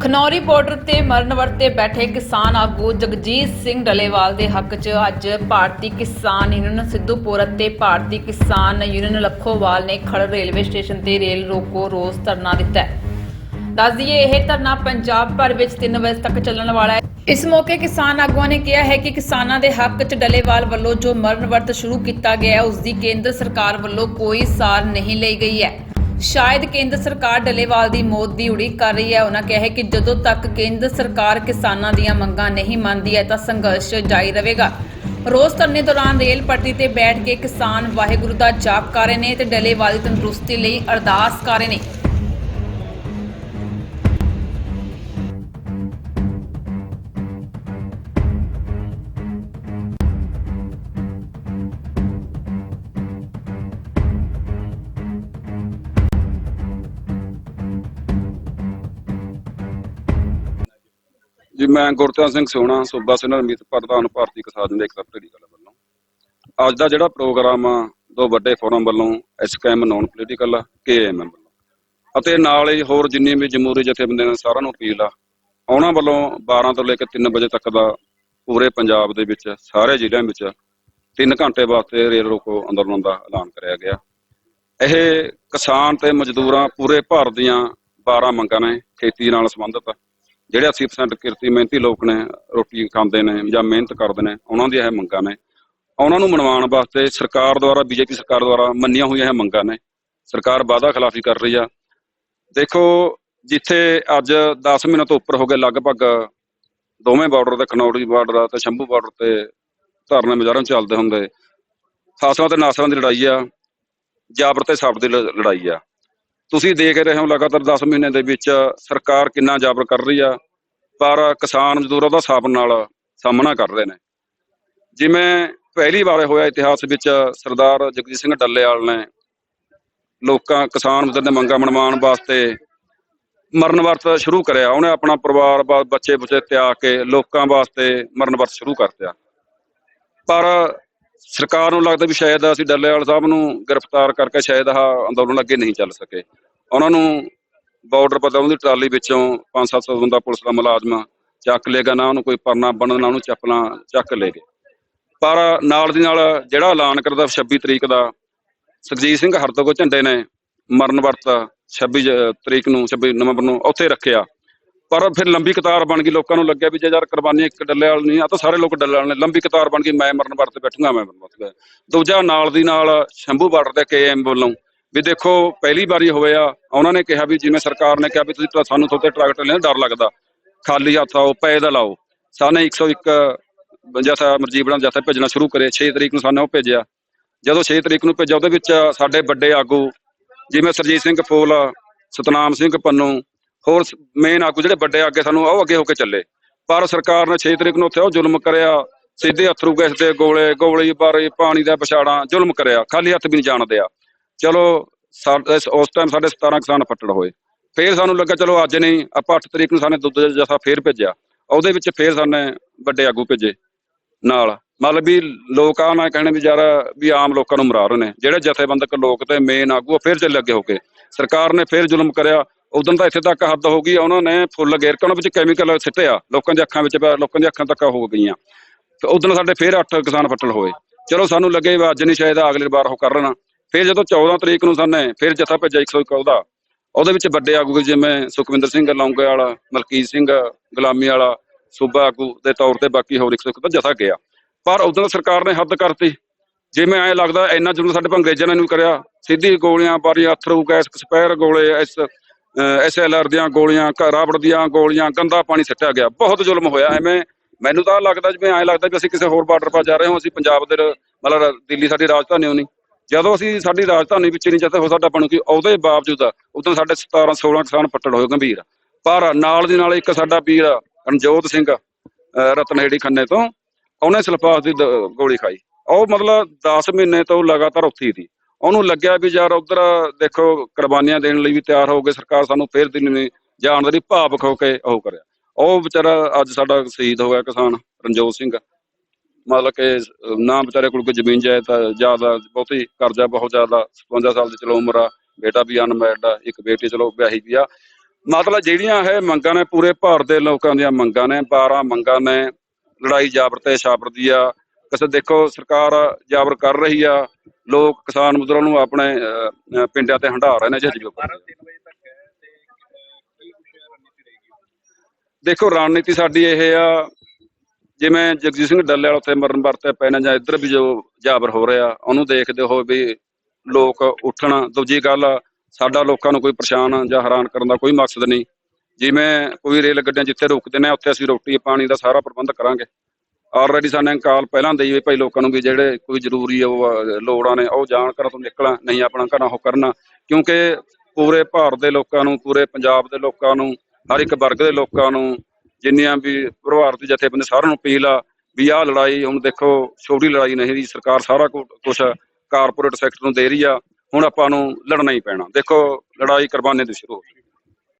Khanauri border ਤੇ ਮਰਨ ਵਰਤੇ ਬੈਠੇ ਕਿਸਾਨ ਆਗੂ ਜਗਜੀਤ ਸਿੰਘ ਡਲੇਵਾਲ ਦੇ ਹੱਕ 'ਚ ਅੱਜ ਭਾਰਤੀ ਕਿਸਾਨ ਯੂਨੀਅਨ ਸਿੱਧੂਪੁਰ ਅਤੇ ਭਾਰਤੀ ਕਿਸਾਨ ਯੂਨੀਅਨ ਲੱਖੋਵਾਲ ਨੇ ਖੜ ਰੇਲਵੇ ਸਟੇਸ਼ਨ ਤੇ ਰੇਲ ਰੋਕੋ ਰੋਸ ਧਰਨਾ ਦਿੱਤਾ ਹੈ। ਦੱਸ ਦਈਏ, ਇਹ ਧਰਨਾ ਪੰਜਾਬ ਭਰ ਵਿੱਚ 3 ਵਜੇ ਤੱਕ ਚੱਲਣ ਵਾਲਾ ਹੈ। ਇਸ ਮੌਕੇ ਕਿਸਾਨ ਆਗੂਆਂ ਨੇ ਕਿਹਾ ਹੈ ਕਿ ਕਿਸਾਨਾਂ ਦੇ ਹੱਕ 'ਚ ਡਲੇਵਾਲ ਵੱਲੋਂ ਜੋ ਮਰਨ ਵਰਤ ਸ਼ੁਰੂ ਕੀਤਾ ਗਿਆ ਹੈ, ਉਸ ਦੀ ਕੇਂਦਰ ਸਰਕਾਰ ਵੱਲੋਂ ਕੋਈ ਸਾਰ ਨਹੀਂ ਲਈ ਗਈ ਹੈ। ਸ਼ਾਇਦ ਕੇਂਦਰ ਸਰਕਾਰ ਡਲੇਵਾਲ ਦੀ ਮੌਤ ਦੀ ਉਡੀਕ ਕਰ ਰਹੀ ਹੈ। ਉਹਨਾਂ ਕਿਹਾ ਕਿ ਜਦੋਂ ਤੱਕ ਕੇਂਦਰ ਸਰਕਾਰ ਕਿਸਾਨਾਂ ਦੀਆਂ ਮੰਗਾਂ ਨਹੀਂ ਮੰਨਦੀ ਹੈ, ਤਾਂ ਸੰਘਰਸ਼ ਜਾਰੀ ਰਹੇਗਾ। ਰੋਸ ਧਰਨੇ ਦੌਰਾਨ ਰੇਲ ਪਟੜੀ ਤੇ ਬੈਠ ਕੇ ਕਿਸਾਨ ਵਾਹਿਗੁਰੂ ਦਾ ਜਾਪ ਕਰ ਰਹੇ ਨੇ ਤੇ ਡਲੇਵਾਲ ਦੀ ਤੰਦਰੁਸਤੀ ਲਈ ਅਰਦਾਸ ਕਰ ਰਹੇ ਨੇ। ਜੀ, ਮੈਂ ਗੁਰਤੇਜ ਸਿੰਘ ਸੋਣਾ ਸੂਬਾ ਸੈਨਰ ਮੀਤ ਪ੍ਰਧਾਨ ਭਾਰਤੀ ਕਿਸਾਨ ਦੇ ਇਕਤਾ ਢੇੜੀ ਗੱਲ ਵੱਲੋਂ। ਅੱਜ ਦਾ ਜਿਹੜਾ ਪ੍ਰੋਗਰਾਮ ਆ, ਦੋ ਵੱਡੇ ਫੋਰਮ ਵੱਲੋਂ ਐਸਕੇਐਮ ਨੌਨ ਪੋਲੀਟੀਕਲ ਕੇਐਮਐਮ ਵੱਲੋਂ। ਅਤੇ ਨਾਲ ਹੀ ਹੋਰ ਜਿੰਨੀ ਵੀ ਜਮਹੂਰੀ ਜਥੇਬੰਦੀਆਂ ਨੇ ਸਾਰਿਆਂ ਨੂੰ ਅਪੀਲ ਆ, ਉਹਨਾਂ ਵੱਲੋਂ 12 ਤੋਂ ਲੈ ਕੇ 3 ਵਜੇ ਤੱਕ ਦਾ ਪੂਰੇ ਪੰਜਾਬ ਦੇ ਵਿੱਚ, ਸਾਰੇ ਜ਼ਿਲ੍ਹਿਆਂ ਵਿੱਚ 3 ਘੰਟੇ ਵਾਸਤੇ ਰੇਲ ਰੋਕੋ ਅੰਦੋਲਨ ਦਾ ਐਲਾਨ ਕਰਿਆ ਗਿਆ। ਇਹ ਕਿਸਾਨ ਤੇ ਮਜ਼ਦੂਰਾਂ ਪੂਰੇ ਭਾਰਤ ਦੀਆਂ 12 ਮੰਗਾਂ ਨੇ, ਖੇਤੀ ਨਾਲ ਸੰਬੰਧਿਤ। ਜਿਹੜੇ 80% ਕਿਰਤੀ, ਮਿਹਨਤੀ ਲੋਕ ਨੇ, ਰੋਟੀ ਖਾਂਦੇ ਨੇ ਜਾਂ ਮਿਹਨਤ ਕਰਦੇ ਨੇ, ਉਹਨਾਂ ਦੀਆਂ ਇਹ ਮੰਗਾਂ ਨੇ। ਉਹਨਾਂ ਨੂੰ ਮਨਵਾਉਣ ਵਾਸਤੇ ਸਰਕਾਰ ਦੁਆਰਾ, ਬੀਜੇਪੀ ਸਰਕਾਰ ਦੁਆਰਾ ਮੰਨੀਆਂ ਹੋਈਆਂ ਇਹ ਮੰਗਾਂ ਨੇ। ਸਰਕਾਰ ਵਾਅਦਾ ਖਿਲਾਫੀ ਕਰ ਰਹੀ ਆ। ਦੇਖੋ, ਜਿੱਥੇ ਅੱਜ 10 ਮਹੀਨੇ ਤੋਂ ਉੱਪਰ ਹੋ ਗਏ, ਲਗਭਗ ਦੋਵੇਂ ਬਾਰਡਰ ਤੇ, ਖਨੌਰੀ ਬਾਰਡਰ ਤੇ ਸ਼ੰਭੂ ਬਾਰਡਰ ਤੇ ਧਰਨੇ ਮੁਜ਼ਾਹਰੇ ਚੱਲਦੇ ਹੁੰਦੇ। ਫਾਸਲਾਂ ਤੇ ਨਾਸਰਾਂ ਦੀ ਲੜਾਈ ਆ, ਜਾਬਰ ਤੇ ਸਾਬਰ ਦੀ ਲ- ਲੜਾਈ ਆ। ਤੁਸੀਂ ਦੇਖ ਰਹੇ ਹੋ ਲਗਾਤਾਰ 10 ਮਹੀਨੇ ਦੇ ਵਿੱਚ ਸਰਕਾਰ ਕਿੰਨਾ ਜਾਬਰ ਕਰ ਰਹੀ ਆ, ਪਰ ਕਿਸਾਨ ਮਜ਼ਦੂਰਾਂ ਦਾ ਸਾਬ ਨਾਲ ਸਾਹਮਣਾ ਕਰ ਰਹੇ ਨੇ। ਜਿਵੇਂ ਪਹਿਲੀ ਵਾਰ ਹੋਇਆ ਇਤਿਹਾਸ ਵਿੱਚ ਸਰਦਾਰ ਜਗਜੀਤ ਸਿੰਘ ਡੱਲੇਵਾਲ ਨੇ ਲੋਕਾਂ, ਕਿਸਾਨ ਮਜ਼ਦੂਰ ਦੇ ਮੰਗਾਂ ਮਨਵਾਉਣ ਵਾਸਤੇ ਮਰਨ ਵਰਤ ਸ਼ੁਰੂ ਕਰਿਆ। ਉਹਨੇ ਆਪਣਾ ਪਰਿਵਾਰ ਬੱਚੇ ਬੁੱਚੇ ਤਿਆਗ ਕੇ ਲੋਕਾਂ ਵਾਸਤੇ ਮਰਨ ਵਰਤ ਸ਼ੁਰੂ ਕਰ ਦਿੱਤਾ। ਪਰ ਸਰਕਾਰ ਨੂੰ ਲੱਗਦਾ ਵੀ ਸ਼ਾਇਦ ਅਸੀਂ ਡੱਲੇਵਾਲ ਸਾਹਿਬ ਨੂੰ ਗ੍ਰਿਫਤਾਰ ਕਰਕੇ ਸ਼ਾਇਦ ਆਹ ਅੰਦੋਲਨ ਅੱਗੇ ਨਹੀਂ ਚੱਲ ਸਕੇ। ਉਹਨਾਂ ਨੂੰ ਬਾਰਡਰ ਪਤਾ ਉਹਦੀ ਟਰਾਲੀ ਵਿੱਚੋਂ 5-700 ਬੰਦਾ ਪੁਲਿਸ ਦਾ ਮੁਲਾਜ਼ਮ ਚੱਕ ਲੇਗਾ ਨਾ ਉਹਨੂੰ ਕੋਈ ਪਰਨਾ ਬਣਨ ਨਾ ਉਹਨੂੰ ਚੱਪਲਾਂ ਚੱਕ ਲੇਗੇ ਪਰ ਨਾਲ ਦੀ ਨਾਲ ਜਿਹੜਾ ਐਲਾਨ ਕਰਦਾ 26 ਤਰੀਕ ਦਾ, ਸੁਖਜੀਤ ਸਿੰਘ ਹਰਦੋਗੋ ਝੰਡੇ ਨੇ ਮਰਨ ਵਰਤ 26 ਤਰੀਕ ਨੂੰ 26 ਨਵੰਬਰ ਨੂੰ ਉੱਥੇ ਰੱਖਿਆ। ਪਰ ਫਿਰ ਲੰਬੀ ਕਤਾਰ ਬਣ ਗਈ, ਲੋਕਾਂ ਨੂੰ ਲੱਗਿਆ ਵੀ ਜੇ ਯਾਰ ਕੁਰਬਾਨੀ ਇੱਕ ਡੱਲੇ ਵਾਲ ਨਹੀਂ ਆ ਤਾਂ ਸਾਰੇ ਲੋਕ ਡੱਲੇ ਵਾਲ ਨੇ, ਲੰਬੀ ਕਤਾਰ ਬਣ ਗਈ, ਮੈਂ ਮਰਨ ਵਰਤ ਬੈਠੂਗਾ, ਮੈਂ ਮਰਨ ਵਰਤ ਦੂਜਾ ਨਾਲ ਦੀ ਨਾਲ ਸ਼ੰਭੂ ਬਾਰਡਰ ਤੇ ਕੇਐਮ ਵੱਲੋਂ ਵੀ ਦੇਖੋ, ਪਹਿਲੀ ਵਾਰੀ ਹੋਇਆ, ਉਹਨਾਂ ਨੇ ਕਿਹਾ ਵੀ ਜਿਵੇਂ ਸਰਕਾਰ ਨੇ ਕਿਹਾ ਵੀ ਤੁਸੀਂ ਸਾਨੂੰ ਤੁਹਾਡੇ ਟਰੈਕਟਰ ਲੈਣ ਡਰ ਲੱਗਦਾ, ਖਾਲੀ ਹੱਥ ਆਓ, ਪੈਦਲ ਆਓ, ਸਾਨੇ 101 ਜਥਾ ਮਰਜੀਬ ਬਣਾ ਜਥਾ ਭੇਜਣਾ ਸ਼ੁਰੂ ਕਰੇ 6 ਤਰੀਕ ਨੂੰ ਸਾਨੂੰ ਉਹ ਭੇਜਿਆ, ਜਦੋਂ 6 ਤਰੀਕ ਨੂੰ ਭੇਜਿਆ, ਉਹਦੇ ਵਿੱਚ ਸਾਡੇ ਵੱਡੇ ਆਗੂ ਜਿਵੇਂ ਸਰਜੀਤ ਸਿੰਘ ਫੂਲ, ਸਤਨਾਮ ਸਿੰਘ ਪੰਨੂ ਹੋਰ ਮੇਨ ਆਗੂ ਜਿਹੜੇ ਵੱਡੇ ਅੱਗੇ ਸਾਨੂੰ, ਉਹ ਅੱਗੇ ਹੋ ਕੇ ਚੱਲੇ। ਪਰ ਸਰਕਾਰ ਨੇ 6 ਤਰੀਕ ਨੂੰ ਉੱਥੇ ਉਹ ਜ਼ੁਲਮ ਕਰਿਆ, ਸਿੱਧੇ ਹੱਥਰੂ ਗੈਸ ਦੇ ਗੋਲੇ, ਗੋਲੀ ਬਾਰੇ, ਪਾਣੀ ਦਾ ਪਛਾੜਾ ਜ਼ੁਲਮ ਕਰਿਆ, ਖਾਲੀ ਹੱਥ ਵੀ ਨਹੀਂ ਜਾਣਦੇ ਆ। ਚਲੋ ਸਾਡੇ ਉਸ ਟਾਈਮ ਸਾਡੇ 17 ਕਿਸਾਨ ਫੱਟੜ ਹੋਏ। ਫੇਰ ਸਾਨੂੰ ਲੱਗਾ, ਚਲੋ ਅੱਜ ਨਹੀਂ, ਆਪਾਂ 8 ਤਰੀਕ ਨੂੰ ਸਾਨੇ ਦੁੱਧ ਜਥਾ ਫੇਰ ਭੇਜਿਆ। ਉਹਦੇ ਵਿੱਚ ਫੇਰ ਸਾਨੇ ਵੱਡੇ ਆਗੂ ਭੇਜੇ ਨਾਲ। ਮਤਲਬ ਵੀ ਲੋਕਾਂ ਨਾਲ ਕਹਿਣੇ ਵੀ ਯਾਰ ਵੀ ਆਮ ਲੋਕਾਂ ਨੂੰ ਮਰਾ ਰਹੇ ਨੇ। ਜਿਹੜੇ ਜਥੇਬੰਦਕ ਲੋਕ ਤੇ ਮੇਨ ਆਗੂ, ਉਹ ਫੇਰ ਚੱਲੇ ਅੱਗੇ ਹੋ ਕੇ। ਸਰਕਾਰ ਨੇ ਫੇਰ ਜ਼ੁਲਮ ਕਰਿਆ। ਉਦੋਂ ਤਾਂ ਇੱਥੇ ਤੱਕ ਹੱਦ ਹੋ ਗਈ ਉਹਨਾਂ ਨੇ ਫੁੱਲ ਗੇਰ ਕੇ ਉਹਨਾਂ ਵਿੱਚ ਕੈਮੀਕਲ ਸਿੱਟਿਆ ਲੋਕਾਂ ਦੀਆਂ ਅੱਖਾਂ ਵਿੱਚ ਪਿਆ, ਲੋਕਾਂ ਦੀਆਂ ਅੱਖਾਂ ਤੱਕ ਹੋ ਗਈਆਂ। ਤੇ ਉਦੋਂ ਸਾਡੇ ਫੇਰ 8 ਕਿਸਾਨ ਫੱਟੜ ਹੋਏ। ਚਲੋ ਸਾਨੂੰ ਲੱਗੇ ਵੀ ਅੱਜ ਨਹੀਂ ਸ਼ਾਇਦ ਅਗਲੀ ਵਾਰ ਉਹ ਕਰ ਲੈਣਾ। ਫਿਰ ਜਦੋਂ 14 ਤਰੀਕ ਨੂੰ ਸਾਨੇ ਫਿਰ ਜਥਾ ਭੇਜਿਆ 101 ਉਹਦਾ ਉਹਦੇ ਵਿੱਚ ਵੱਡੇ ਆਗੂ ਜਿਵੇਂ ਸੁਖਵਿੰਦਰ ਸਿੰਘ ਲੌਂਗੇ ਵਾਲਾ ਮਲਕੀਤ ਸਿੰਘ ਗੁਲਾਮੀ ਵਾਲਾ ਸੂਬਾ ਆਗੂ ਦੇ ਤੌਰ ਤੇ ਬਾਕੀ ਹੋਰ 101 ਦਾ ਜਥਾ ਗਿਆ। ਪਰ ਉਦੋਂ ਸਰਕਾਰ ਨੇ ਹੱਦ ਕਰਤੀ। ਜਿਵੇਂ ਐਂ ਲੱਗਦਾ ਇੰਨਾ ਜ਼ਰੂਰ ਸਾਡੇ ਅੰਗਰੇਜ਼ਾਂ ਨੇ ਨੂੰ ਕਰਿਆ। ਸਿੱਧੀ ਗੋਲੀਆਂ ਬਾਰੀ ਅਥਰੂ ਗੈਸ ਸਪੈਰ ਗੋਲੇ ਐਸ ਐਸਐਲਆਰ ਦੀਆਂ ਗੋਲੀਆਂ ਘ- ਰਾਬੜ ਦੀਆਂ ਗੋਲੀਆਂ, ਗੰਦਾ ਪਾਣੀ ਸੱਟਿਆ ਗਿਆ। ਬਹੁਤ ਜ਼ੁਲਮ ਹੋਇਆ ਐਵੇਂ। ਮੈਨੂੰ ਤਾਂ ਲੱਗਦਾ ਜਿਵੇਂ ਐਂ ਲੱਗਦਾ ਕਿ ਅਸੀਂ ਕਿਸੇ ਹੋਰ ਬਾਰਡਰ 'ਪਾ ਜਾ ਰਹੇ ਹਾਂ, ਅਸੀਂ ਪੰਜਾਬ ਦੇ ਮਤਲਬ ਦਿੱਲੀ ਸਾਡੀ ਰਾਜਧਾਨੀ ਹੋਣੀ। ਜਦੋਂ ਅਸੀਂ ਸਾਡੀ ਰਾਜਧਾਨੀ ਵਿੱਚ ਨਹੀਂ ਜਿੱਥੇ ਹੋ ਸਾਡਾ ਬਣੂ ਕਿ? ਉਹਦੇ ਬਾਵਜੂਦ ਉਦੋਂ ਸਾਡੇ 17 16 ਕਿਸਾਨ ਪੱਟੜ ਹੋਏ ਗੰਭੀਰ। ਪਰ ਨਾਲ ਦੀ ਨਾਲ ਇੱਕ ਸਾਡਾ ਵੀਰ ਰਣਜੋਤ ਸਿੰਘ, ਅਹ ਰਤਨਹੇੜੀ ਖੰਨੇ ਤੋਂ, ਉਹਨੇ ਸਲਫਾਸ ਦੀ ਗੋਲੀ ਖਾਈ। ਉਹ ਮਤਲਬ 10 ਮਹੀਨੇ ਤੋਂ ਲਗਾਤਾਰ ਉੱਥੇ ਹੀ ਸੀ। ਉਹਨੂੰ ਲੱਗਿਆ ਵੀ ਯਾਰ ਉਧਰ ਦੇਖੋ ਕੁਰਬਾਨੀਆਂ ਦੇਣ ਲਈ ਵੀ ਤਿਆਰ ਹੋ ਗਏ, ਸਰਕਾਰ ਸਾਨੂੰ ਫੇਰ ਦਿਨ ਨਹੀਂ, ਜਾਣ ਦੇ ਭਾਵਕ ਹੋ ਕੇ ਉਹ ਕਰਿਆ। ਉਹ ਵਿਚਾਰਾ ਅੱਜ ਸਾਡਾ ਸ਼ਹੀਦ ਹੋ ਗਿਆ ਕਿਸਾਨ ਰਣਜੋਤ ਸਿੰਘ। ਮਤਲਬ ਕਿ ਨਾ ਵਿਚਾਰੇ ਕੋਲ ਕੋਈ ਜ਼ਮੀਨ ਜਾਇਦਾਦ, ਜ਼ਿਆਦਾ ਬਹੁਤੀ ਕਰਜ਼ਾ ਬਹੁਤ ਜ਼ਿਆਦਾ 57 ਸਾਲ ਦੀ ਚਲੋ ਉਮਰ ਆ, ਬੇਟਾ ਵੀ ਅਨਮੈਰਡ ਆ, ਇੱਕ ਬੇਟੀ ਚਲੋ ਵਿਆਹੀ ਵੀ ਆ। ਮਤਲਬ ਜਿਹੜੀਆਂ ਇਹ ਮੰਗਾਂ ਨੇ ਪੂਰੇ ਭਾਰਤ ਦੇ ਲੋਕਾਂ ਦੀਆਂ ਮੰਗਾਂ ਨੇ 12 ਮੰਗਾਂ ਨੇ, ਲੜਾਈ ਜਾਬਰ ਤੇ ਛਾਪਰ ਦੀ ਆ। ਕਿਸੇ ਦੇਖੋ ਸਰਕਾਰ ਜਾਬਰ ਕਰ ਰਹੀ ਆ ਲੋਕ ਕਿਸਾਨ ਮਜ਼ਦੂਰਾਂ ਨੂੰ ਆਪਣੇ ਪਿੰਡਾਂ ਤੇ ਹੰਢਾ ਰਹੇ ਨੇ ਜਿਹੋ ਬਾਰਾਂ ਤਿੰਨ ਵਜੇ ਤੱਕ ਹੈ ਤੇ ਅਹ, ਕੀ ਕੁਛ ਰਣਨੀਤੀ ਰਹੇਗੀ? ਦੇਖੋ ਰਣਨੀਤੀ ਸਾਡੀ ਇਹ ਆ ਜਿਵੇਂ ਜਗਜੀਤ ਸਿੰਘ ਡੱਲੇ ਵਾਲ ਉੱਥੇ ਮਰਨ ਵਰਤੇ ਨੇ ਜਾਂ ਇੱਧਰ ਵੀ ਜੋ ਜਾਬਰ ਹੋ ਰਿਹਾ ਉਹਨੂੰ ਦੇਖਦੇ ਹੋ ਵੀ ਲੋਕ ਉੱਠਣ। ਦੂਜੀ ਗੱਲ ਸਾਡਾ ਲੋਕਾਂ ਨੂੰ ਕੋਈ ਪਰੇਸ਼ਾਨ ਜਾਂ ਹੈਰਾਨ ਕਰਨ ਦਾ ਕੋਈ ਮਕਸਦ ਨਹੀਂ। ਜਿਵੇਂ ਕੋਈ ਰੇਲ ਗੱਡੀਆਂ ਜਿੱਥੇ ਰੁਕਦੇ ਨੇ ਉੱਥੇ ਅਸੀਂ ਰੋਟੀ ਪਾਣੀ ਦਾ ਸਾਰਾ ਪ੍ਰਬੰਧ ਕਰਾਂਗੇ। ਆਲਰੇਡੀ ਸਾਨੂੰ ਕਾਲ ਪਹਿਲਾਂ ਦੇਈ ਵੀ ਭਾਈ ਲੋਕਾਂ ਨੂੰ ਵੀ ਜਿਹੜੇ ਕੋਈ ਜ਼ਰੂਰੀ ਉਹ ਲੋੜਾਂ ਨੇ, ਉਹ ਜਾਣ ਘਰਾਂ ਤੋਂ ਨਿਕਲਾਂ ਨਹੀਂ ਆਪਣਾ ਘਰਾਂ ਉਹ ਕਰਨਾ। ਕਿਉਂਕਿ ਪੂਰੇ ਭਾਰਤ ਦੇ ਲੋਕਾਂ ਨੂੰ, ਪੂਰੇ ਪੰਜਾਬ ਦੇ ਲੋਕਾਂ ਨੂੰ, ਹਰ ਇੱਕ ਵਰਗ ਦੇ ਲੋਕਾਂ ਨੂੰ, ਜਿੰਨੀਆਂ ਵੀ ਭਾਰਤੀ ਜਥੇਬੰਦੀ ਸਾਰਿਆਂ ਨੂੰ ਅਪੀਲ ਆ ਵੀ ਆਹ ਲੜਾਈ ਹੁਣ ਦੇਖੋ, ਛੋਟੀ ਲੜਾਈ ਨਹੀਂ ਦੀ ਸਰਕਾਰ ਸਾਰਾ ਕੁਝ ਕਾਰਪੋਰੇਟ ਸੈਕਟਰ ਨੂੰ ਦੇ ਰਹੀ ਆ, ਹੁਣ ਆਪਾਂ ਨੂੰ ਲੜਨਾ ਹੀ ਪੈਣਾ। ਦੇਖੋ, ਲੜਾਈ ਕੁਰਬਾਨੀ ਦੀ ਸ਼ੁਰੂ ਹੋ ਗਈ।